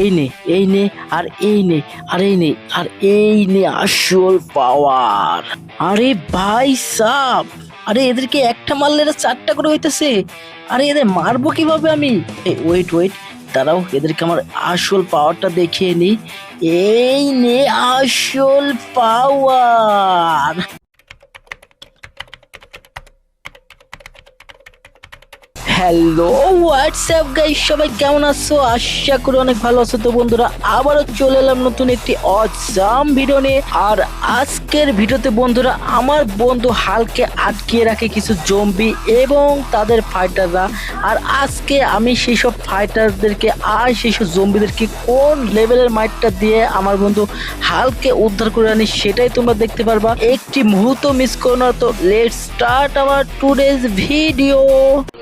এই নে এই নে, আর এই নে, আর এই নে, আর এই নে আসল পাওয়ার। আরে ভাই সাপ আরে এদেরকে একটা মারলে এরা চারটা করে হইতেছে। আরে এদের মারবো কীভাবে আমি? এই ওয়েট ওয়েট দাঁড়াও, এদেরকে আমার আসল পাওয়ারটা দেখিয়ে নি। এই নে আসল পাওয়ার। হ্যালো হোয়াটসঅ্যাপ গাইস সবাই কেমন আছো? আশা করি অনেক ভালো আছো। তো বন্ধুরা, আবারও চলে এলাম নতুন একটি অজাম ভিডিও নিয়ে। আর আজকের ভিডিওতে বন্ধুরা, আমার বন্ধু হালকে আটকিয়ে রাখে কিছু জম্বি এবং তাদের ফাইটাররা আর আজকে আমি সেই সব ফাইটারদেরকে আর সেই সব জম্বিদেরকে কোন লেভেলের মাইটটা দিয়ে আমার বন্ধু হালকে উদ্ধার করে আনি সেটাই তোমরা দেখতে পারবা। একটি মুহূর্ত মিস করো না তো let start our today's video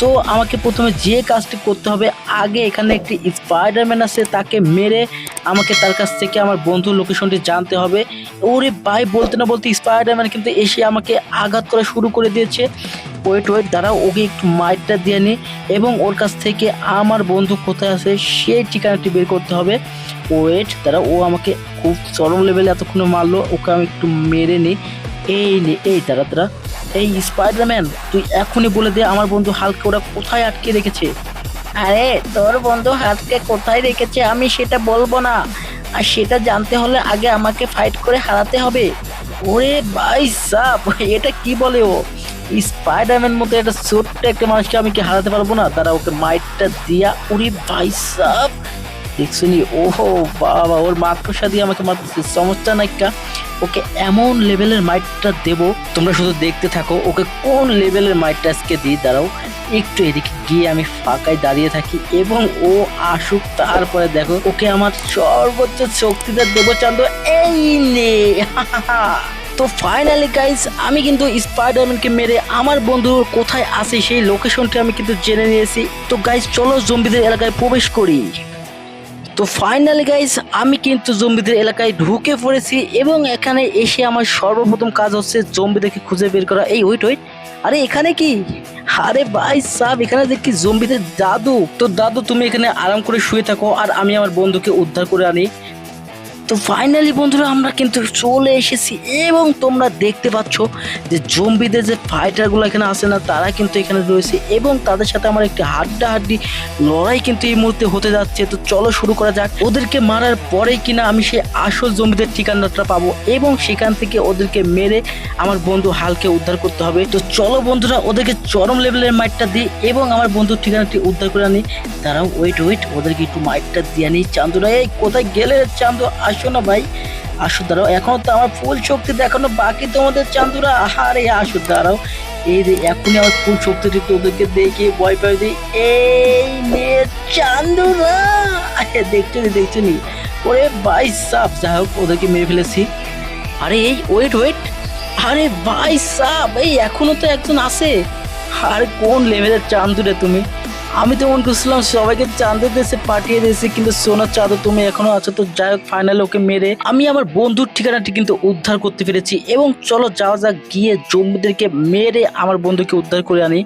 তো আমাকে প্রথমে যে কাজটি করতে হবে, আগে এখানে একটি স্পাইডারম্যান আছে, তাকে মেরে আমাকে তার কাছ থেকে আমার বন্ধুর লোকেশনটি জানতে হবে। ওরে ভাই, বলতে না বলতে স্পাইডারম্যান কিন্তু এসে আমাকে আঘাত করা শুরু করে দিয়েছে। ওয়েট ওয়েট দ্বারা ওকে একটু মাইটটা দিয়ে নিই এবং ওর কাছ থেকে আমার বন্ধু কোথায় আছে সেই ঠিকানাটি বের করতে হবে। ওয়েট দ্বারা ও আমাকে খুব চরম লেভেলে এতক্ষণে মারলো, ওকে আমি একটু মেরে নিই এই নে, এই তারা তারা এই স্পাইডারম্যান তুই এখনই বলে দে আমার বন্ধু হালকে ওরা কোথায় আটকে রেখেছে। আরে, তোর বন্ধু হালকে কোথায় রেখেছে আমি সেটা বলব না। আর সেটা জানতে হলে আগে আমাকে ফাইট করে হারাতে হবে। ওরে ভাই সাপ এটা কি বলে ও? স্পাইডারম্যান মতো একটা ছোট্ট একটা মানুষকে আমি কি হারাতে পারব না? তারা ওকে মাইটটা দিয়া, ওরে ভাই সাপ দেখছুনি ওহো, বাবা, ওর মাকড়সা দিয়ে আমাকে মারতেছে। সমস্যা নাইকা ওকে এমন লেভেলের মাইটটা দেবো, তোমরা শুধু দেখতে থাকো, ওকে কোন লেভেলের মাইটটা আজকে দিই দাঁড়াও। একটু এদিকে গিয়ে আমি ফাঁকায় দাঁড়িয়ে থাকি এবং ও আসুক, তারপরে দেখো, ওকে আমার সর্বোচ্চ শক্তিটা দেবো চান্দ। এই নে তো ফাইনালি গাইস আমি কিন্তু স্পাইডারম্যানকে মেরে আমার বন্ধু কোথায় আছে সেই লোকেশনটি আমি কিন্তু জেনে নিয়েছি। তো গাইস চলো জম্বিদের এলাকায় প্রবেশ করি। তো ফাইনালি গাইজ আমি কিন্তু জম্বিদের এলাকায় ঢুকে পড়েছি এবং এখানে এসে আমার সর্বপ্রথম কাজ হচ্ছে জম্বিদেরকে খুঁজে বের করা। এই ওইট ওইট আরে এখানে কি? আরে ভাই সাব, এখানে দেখি জম্বিদের দাদু। তো দাদু, তুমি এখানে আরাম করে শুয়ে থাকো আর আমি আমার বন্ধুকে উদ্ধার করে আনি। তো ফাইনালি বন্ধুরা আমরা কিন্তু চলে এসেছি এবং তোমরা দেখতে পাচ্ছ যে জম্বিদের যে ফাইটারগুলো এখানে আসে না, তারা কিন্তু এখানে রয়েছে এবং তাদের সাথে আমার একটি হাড্ডা হাড্ডি লড়াই কিন্তু এই মুহূর্তে হতে যাচ্ছে। তো চলো শুরু করা যাক। ওদেরকে মারার পরেই কিনা আমি সেই আসল জম্বিদের ঠিকানাটা পাবো এবং সেখান থেকে ওদেরকে মেরে আমার বন্ধু হালকে উদ্ধার করতে হবে। তো চলো বন্ধুরা, ওদেরকে চরম লেভেলের মাইটটা দিই এবং আমার বন্ধুর ঠিকানাটি উদ্ধার করে আনি। তারাও ওয়েট ওয়েট ওদেরকে একটু মাইটটা দিয়ে আনি। চান্দুরা এই কোথায় গেলে চান্দু? আসো। না ভাই, আসো দাঁড়াও। এখনও তো আমার ফুল শক্তি দেখানো বাকি তোমাদের চান্দুরা। আরে আসো দাঁড়াও। এই যে, এখনই আমার ফুল শক্তিটি ওদেরকে দেখে ভয় পাই দিই এই নে চান্দুরা। দেখছ নি দেখছ নি ওরে ভাই সাপ, যাই হোক, ওদেরকে মেরে ফেলেছি। আরে, এই ওয়েট ওয়েট আরে ভাই সাপ, এই, এখনও তো একজন আছে। আর কোন লেভেলের চান্দুরে তুমি? আমি তো মনে করছিলাম, সবাইকে চাঁদের দেশে পাঠিয়ে দিয়েছি, কিন্তু সোনার চাঁদও তুমি এখনও আছো, তো যাই হোক ফাইনালে ওকে মেরে আমি আমার বন্ধুর ঠিকানাটি কিন্তু উদ্ধার করতে পেরেছি এবং চলো যাওয়া যাক, গিয়ে জম্বিদেরকে মেরে আমার বন্ধুকে উদ্ধার করে আনি।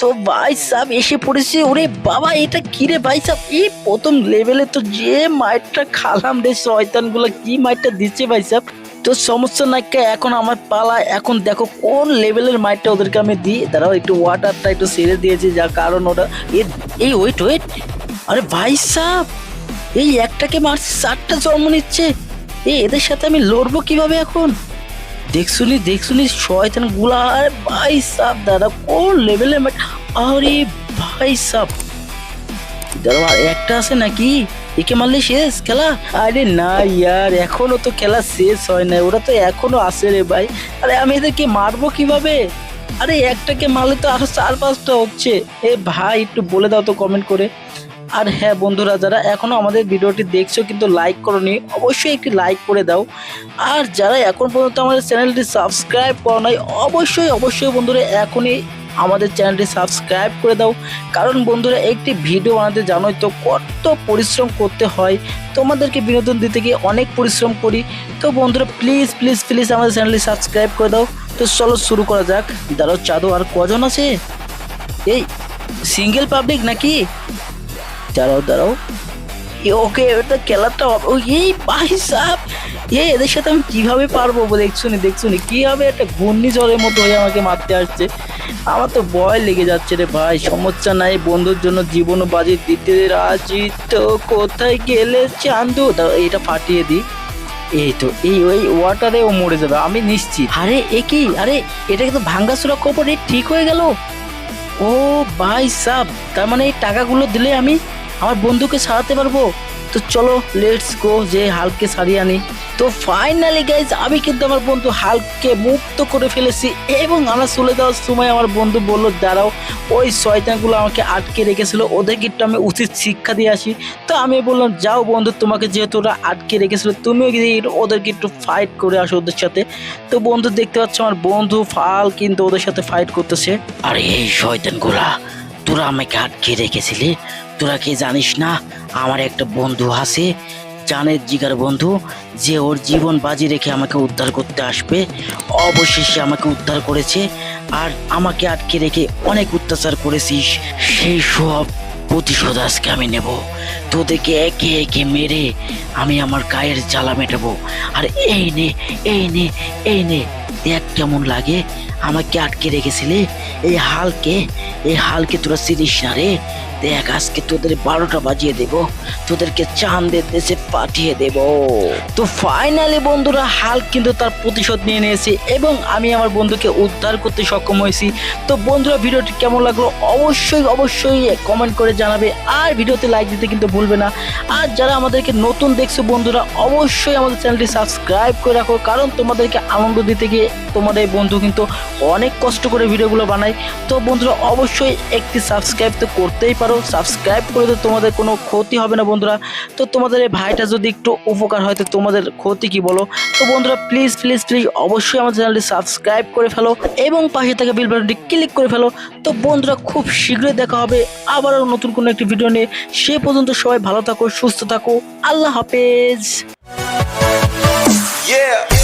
তো ভাই সাহ এসে পড়েছে, ওরে বাবা, এটা কি রে ভাই সাহ এই প্রথম লেভেলে তো যে মাইটটা খালাম রে, শয়তানগুলো কি মাইটটা দিচ্ছে ভাই সাহ তো সমস্যা নাই এখন আমার পালা, এখন দেখো কোন লেভেলের মাইটটা ওদেরকে আমি দিই। দাঁড়াও, একটু ওয়াটারটা একটু সেরে দিয়েছি যার কারণ ওটা। এ- এই ওয়েট ওয়েট আরে ভাই সাহ এই একটাকে মারছে, চারটা জন্ম নিচ্ছে। এই এদের সাথে আমি লড়বো কীভাবে এখন? দেখছুনি দেখছুনি, শয়তানগুলা, আরে ভাই সাহ দাদা, কোন মাইট আরে ভাই দাঁড়াও আর একটা আছে নাকি? একে মারলে শেষ খেলা? আরে না ইয়ার, এখনও তো খেলা শেষ হয় না ওরা তো এখনও আসে রে ভাই। আরে আমি এদেরকে মারবো কীভাবে? আরে একটাকে মারলে তো আরও চার পাঁচটা হচ্ছে। এ ভাই, একটু বলে দাও তো কমেন্ট করে। আর হ্যাঁ বন্ধুরা, যারা এখনও আমাদের ভিডিওটি দেখছ কিন্তু লাইক করনি, অবশ্যই একটি লাইক করে দাও। আর যারা এখন পর্যন্ত আমাদের চ্যানেলটি সাবস্ক্রাইব করো নাই, অবশ্যই অবশ্যই বন্ধুরা এখনই আমাদের চ্যানেলটি সাবস্ক্রাইব করে দাও। কারণ বন্ধুরা, একটি ভিডিও বানাতে জানোই তো কত পরিশ্রম করতে হয়। তোমাদেরকে বিনোদন দিতে গিয়ে অনেক পরিশ্রম করি। তো বন্ধুরা প্লিজ প্লিজ প্লিজ আমাদের চ্যানেলটি সাবস্ক্রাইব করে দাও। তো চলো শুরু করা যাক। দাঁড়াও চাঁদো আর কজন আছে? এই সিঙ্গেল পাবলিক নাকি? দাঁড়াও দাঁড়াও। ওকে এটা খেলাটা হবে। ও এই ভাই সাহ এ এদের সাথে আমি কীভাবে পারব দেখছ নি দেখছ নি কীভাবে একটা ঘূর্ণিঝড়ের মতো হয়ে আমাকে মারতে আসছে। আমার তো ভয় লেগে যাচ্ছে রে ভাই সমস্যা নাই বন্ধুর জন্য জীবন বাজি দিতে রাজি। তো কোথায় গেলে চান্দু? এটা ফাটিয়ে দিই। এই তো এই ওই ওয়াটারে ও মরে যাবে আমি নিশ্চিত। আরে এ কি? আরে এটা কিন্তু ভাঙ্গাসুরা কপর এ ঠিক হয়ে গেল? ও ভাই সাব তার মানে এই টাকাগুলো দিলে আমি আমার বন্ধুকে সারাতে পারব? তো চলো লেটস গো যে হালকে সারিয়ে আনি। তো ফাইনালি গাইজ আমি কিন্তু আমার বন্ধু হালকে মুক্ত করে ফেলেছি এবং আমরা চলে যাওয়ার সময় আমার বন্ধু বলল, দাঁড়াও, ওই শয়তানগুলো আমাকে আটকে রেখেছিল ওদেরকে একটু আমি উচিত শিক্ষা দিয়ে আসি। তো আমি বললাম, যাও বন্ধু, তোমাকে যেহেতু ওরা আটকে রেখেছিল, তুমিও ওদেরকে একটু ফাইট করে আসো ওদের সাথে। তো বন্ধু, দেখতে পাচ্ছ আমার বন্ধু ফাল কিন্তু ওদের সাথে ফাইট করতেছে। আরে, এই শয়তানগুলা, তোরা আমাকে আটকে রেখেছিলি? তোরা কি জানিস না, আমার একটা বন্ধু আছে, জানের জিগার বন্ধু, যে ওর জীবন বাজি রেখে আমাকে উদ্ধার করতে আসবে, অবশেষে আমাকে উদ্ধার করেছে, আর আমাকে আটকে রেখে অনেক অত্যাচার করেছিস, সেই সব প্রতিশোধ আজকে আমি নেব। তোদেরকে একে একে মেরে আমি আমার গায়ের জ্বালা মেটাবো। আর এই নে এই নে এই নে, দেখ কেমন লাগে, আমাকে আটকে রেখেছিলে, এই হালকে এই হালকে তোরা চিনিস না রে দেখ, আজকে তোদের বারোটা বাজিয়ে দেব। তোদেরকে চাঁদের দেশে পাঠিয়ে দেব। তো ফাইনালি বন্ধুরা হাল কিন্তু তার প্রতিশোধ নিয়ে নিয়েছে এবং আমি আমার বন্ধুকে উদ্ধার করতে সক্ষম হয়েছি। তো বন্ধুরা, ভিডিওটি কেমন লাগল অবশ্যই অবশ্যই কমেন্ট করে জানাবে। আর ভিডিওতে লাইক দিতে কিন্তু ভুলবে না। আর যারা আমাদেরকে নতুন দেখছ বন্ধুরা, অবশ্যই আমাদের চ্যানেলটি সাবস্ক্রাইব করে রাখো, কারণ তোমাদেরকে আনন্দ দিতে গিয়ে তোমাদের বন্ধু কিন্তু অনেক কষ্ট করে ভিডিওগুলো বানায়। তো বন্ধুরা, অবশ্যই একটি সাবস্ক্রাইব তো করতেই পারো সাবস্ক্রাইব করে তো তোমাদের কোনো ক্ষতি হবে না বন্ধুরা। তো তোমাদের এই ভাইটা যদি একটু উপকার হয়, তো তোমাদের ক্ষতি কি বলো? তো বন্ধুরা প্লিজ প্লিজ প্লিজ অবশ্যই আমার চ্যানেলটি সাবস্ক্রাইব করে ফেলো এবং পাশে থাকা বিল বাটনটি ক্লিক করে ফেলো। তো বন্ধুরা, খুব শীঘ্রই দেখা হবে আবারও নতুন কোনো একটি ভিডিও নিয়ে। সে পর্যন্ত সবাই ভালো থাকো, সুস্থ থাকো। আল্লাহ হাফেজ। Yeah.